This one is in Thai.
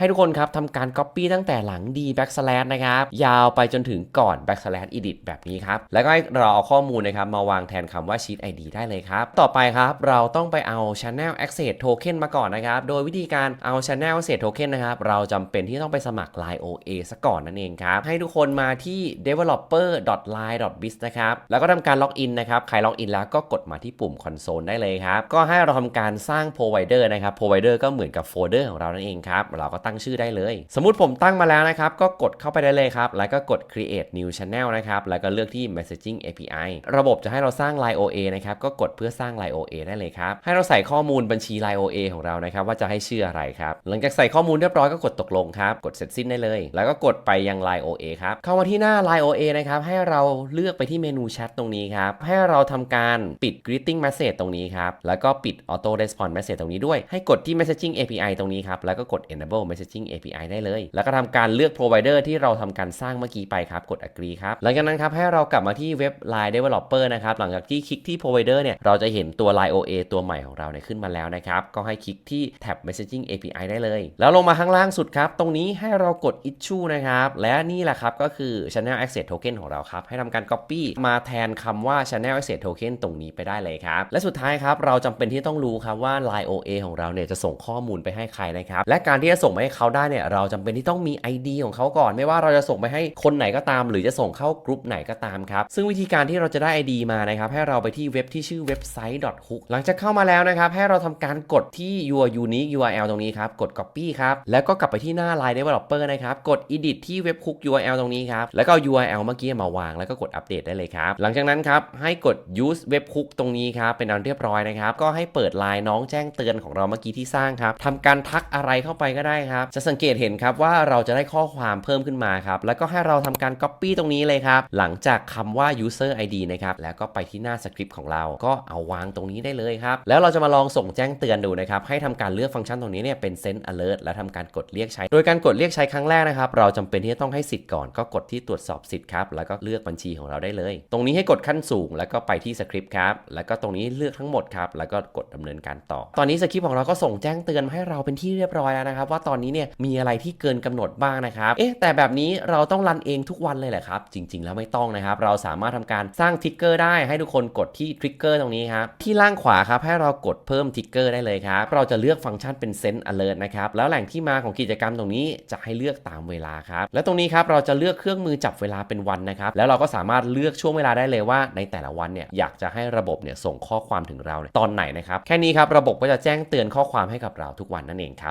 ให้ทุกคนครับทำการ Copy ตั้งแต่หลัง d backslash นะครับยาวไปจนถึงก่อน backslash edit แบบนี้ครับ แล้วก็ให้เราเอาข้อมูลนะครับมาวางแทนคำว่า sheet id ได้เลยครับ ต่อไปครับเราต้องไปเอา channel access token มาก่อนนะครับ โดยวิธีการเอา channel access token นะครับเราจำเป็นที่ต้องไปสมัคร line OA ซะก่อนนั่นเองครับ ให้ทุกคนมาที่ developer.line.biz นะครับแล้วก็ทำการล็อกอินนะครับใครล็อกอินแล้วก็กดมาที่ปุ่ม console ได้เลยครับก็ให้เราทำการสร้าง provider นะครับ provider ก็เหมือนกับโฟลเดอร์ของเรานั่นเองครับเราก็ตั้งชื่อได้เลย สมมุติผมตั้งมาแล้วนะครับ ก็กดเข้าไปได้เลยครับ แล้วก็กด create new channel นะครับ แล้วก็เลือกที่ messaging API ระบบจะให้เราสร้าง line OA นะครับ ก็กดเพื่อสร้าง line OA ได้เลยครับ ให้เราใส่ข้อมูลบัญชี line OA ของเรานะครับ ว่าจะให้ชื่ออะไรครับ หลังจากใส่ข้อมูลเรียบร้อยก็กดตกลงครับ กดเสร็จสิ้นได้เลย แล้วก็กดไปยัง line OA ครับ เข้ามาที่หน้า line OA นะครับ ให้เราเลือกไปที่เมนูแชทตรงนี้ครับ ให้เราทำการปิด greeting message ตรงนี้ครับ แล้วก็ปิด auto response message ตรงนี้ด้วย ให้กดที่ messaging API ตรงนี้ครับ แล้วก็กด enable messaging API ได้เลย แล้วก็ทำการเลือก provider ที่เราทำการสร้างเมื่อกี้ไปครับ กด agree ครับ หลังจากนั้นครับ ให้เรากลับมาที่เว็บ line developer นะครับ หลังจากที่คลิกที่ provider เนี่ย เราจะเห็นตัว line OA ตัวใหม่ของเราเนี่ยขึ้นมาแล้วนะครับ ก็ให้คลิกที่แท็บ messaging API ได้เลย แล้วลงมาข้างล่างสุดครับ ตรงนี้ให้เรากด issue นะครับ และนี่แหละครับ ก็คือ channel access token ของเราครับ ให้ทำการ copy มาแทนคำว่า channel access token ตรงนี้ไปได้เลยครับ และสุดท้ายครับ เราจำเป็นที่ต้องรู้ครับว่า line OA ของเราเนี่ยจะส่งข้อมูลไปให้ใครนะครับ และการที่จะส่งไปให้เขาได้เนี่ยเราจำเป็นที่ต้องมี ID ของเขาก่อน ไม่ว่าเราจะส่งไปให้คนไหนก็ตาม หรือจะส่งเข้ากลุ่มไหนก็ตามครับ ซึ่งวิธีการที่เราจะได้ ID มานะครับ ให้เราไปที่เว็บที่ชื่อเว็บไซต์ .hook หลังจากเข้ามาแล้วนะครับ ให้เราทำการกดที่ your unique URL ตรงนี้ครับ กด copy ครับ แล้วก็กลับไปที่หน้า line developer นะครับ กด edit ที่เว็บ hook URL ตรงนี้ครับ แล้วก็เอา URL เมื่อกี้มาวาง แล้วก็กดอัปเดตได้เลยครับ หลังจากนั้นครับ ให้กด use web hook ตรงนี้ครับ เป็นอันเรียบร้อยนะครับ ก็ให้เปิดไลน์น้องแจ้งเตือนของเราเมื่อกี้ที่สร้างครับทำการทักอะไรเข้าไปก็ได้ครับจะสังเกตเห็นครับว่าเราจะได้ข้อความเพิ่มขึ้นมาครับ แล้วก็ให้เราทำการ copy ตรงนี้เลยครับ หลังจากคำว่า user ID นะครับ แล้วก็ไปที่หน้าสคริปต์ของเรา ก็เอาวางตรงนี้ได้เลยครับ แล้วเราจะมาลองส่งแจ้งเตือนดูนะครับ ให้ทำการเลือกฟังก์ชันตรงนี้เนี่ยเป็น send alert และทำการกดเรียกใช้ โดยการกดเรียกใช้ครั้งแรกนะครับ เราจำเป็นที่จะต้องให้สิทธิ์ก่อน ก็กดที่ตรวจสอบสิทธิ์ครับ แล้วก็เลือกบัญชีของเราได้เลย ตรงนี้ให้กดขั้นสูง แล้วก็ไปที่สคริปต์ครับ แล้วก็ตรงนี้เลือกทั้งหมดครับ แล้วก็กดดำเนินการต่อ ตอนนี้สคริปต์ของเราก็ส่งแจ้งเตือนให้เราเป็นที่เรียบร้อยแล้วนะครับว่าตอนนี้เนี่ยมีอะไรที่เกินกำหนดบ้างนะครับ เอ๊ะแต่แบบนี้เราต้องรันเองทุกวันเลยแหละครับ จริง ๆ แล้วไม่ต้องนะครับ เราสามารถทำการสร้างทิกเกอร์ได้ให้ทุกคนกดที่ทริกเกอร์ตรงนี้ครับ ที่ล่างขวาครับให้เรากดเพิ่มทิกเกอร์ได้เลยครับ เราจะเลือกฟังก์ชันเป็น Send Alert นะครับ แล้วแหล่งที่มาของกิจกรรมตรงนี้จะให้เลือกตามเวลาครับ และตรงนี้ครับเราจะเลือกเครื่องมือจับเวลาเป็นวันนะครับ แล้วเราก็สามารถเลือกช่วงเวลาได้เลยว่า ในแต่ละวันเนี่ยอยากจะให้ระบบเนี่ยส่งข้อความถึงเราเนี่ยตอนไหนนะครับ แค่นี้ครับระบบก็จะแจ้งเตือนข้อความให้กับเราทุกวันนั่นเองครับ